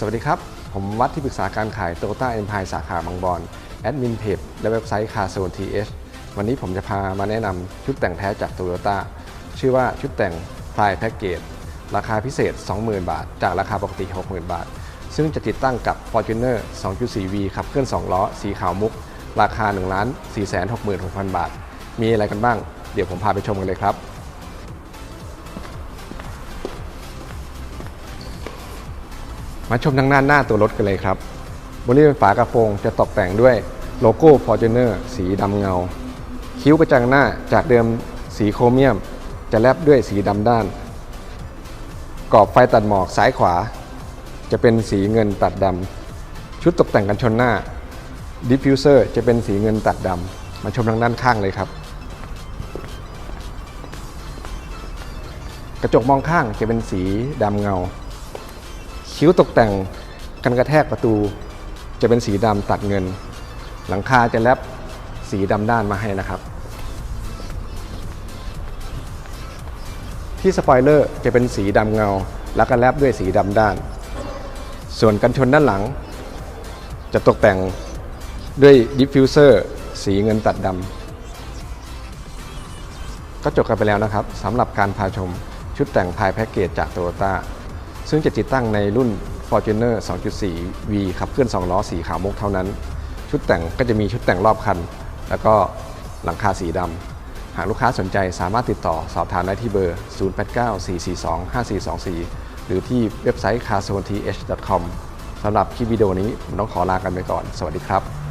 สวัสดีครับ ผมวัดที่ปรึกษาการขาย Toyota Empire สาขาบางบอนแอดมินเพจและเว็บไซต์ Car Zone TH วันนี้ผมจะพามาแนะนำชุดแต่งแท้จาก Toyota ชื่อว่าชุดแต่ง Prime Package ราคาพิเศษ 20,000 บาท จากราคาปกติ 60,000 บาท ซึ่งจะติดตั้งกับ Fortuner 2.4V ขับเคลื่อน 2 ล้อ สีขาวมุก ราคา 1 4 6 6 0 0 0 บาท มีอะไรกันบ้าง เดี๋ยวผมพาไปชมกันเลยครับ มาชมทางด้านหน้าตัวรถกันเลยครับบริเวณฝากระโปรงจะตกแต่งด้วยโลโก้ Fortuner สีดำเงา คิ้วกระจังหน้าจากเดิมสีโครเมียม จะแลบด้วยสีดำด้าน กรอบไฟตัดหมอกซ้ายขวา จะเป็นสีเงินตัดดำชุดตกแต่งกันชนหน้าดิฟฟิวเซอร์จะเป็นสีเงินตัดดำมาชมทางด้านข้างเลยครับ กระจกมองข้างจะเป็นสีดำเงา คิ้วตกแต่งกันกระแทกประตู จะเป็นสีดำตัดเงิน หลังคาจะแลบสีดำด้านมาให้นะครับ ที่สปอยเลอร์จะเป็นสีดำเงา แล้วก็แลบด้วยสีดำด้าน ส่วนกันชนด้านหลัง จะตกแต่งด้วยดิฟฟิวเซอร์สีเงินตัดดำก็จบกันไปแล้วนะครับสำหรับการพาชมชุดแต่งภายแพ็กเกจจากโตโยต้า ซึ่งจะติดตั้งในรุ่น Fortuner 2.4V ขับเคลื่อน2ล้อสีขาวมุกเท่านั้น ชุดแต่งก็จะมีชุดแต่งรอบคัน แล้วก็หลังคาสีดำ หากลูกค้าสนใจสามารถติดต่อสอบถามได้ที่เบอร์ 0894425424 หรือที่เว็บไซต์ carzoneth.com สำหรับคลิปวิดีโอนี้ผมต้องขอลากันไปก่อน สวัสดีครับ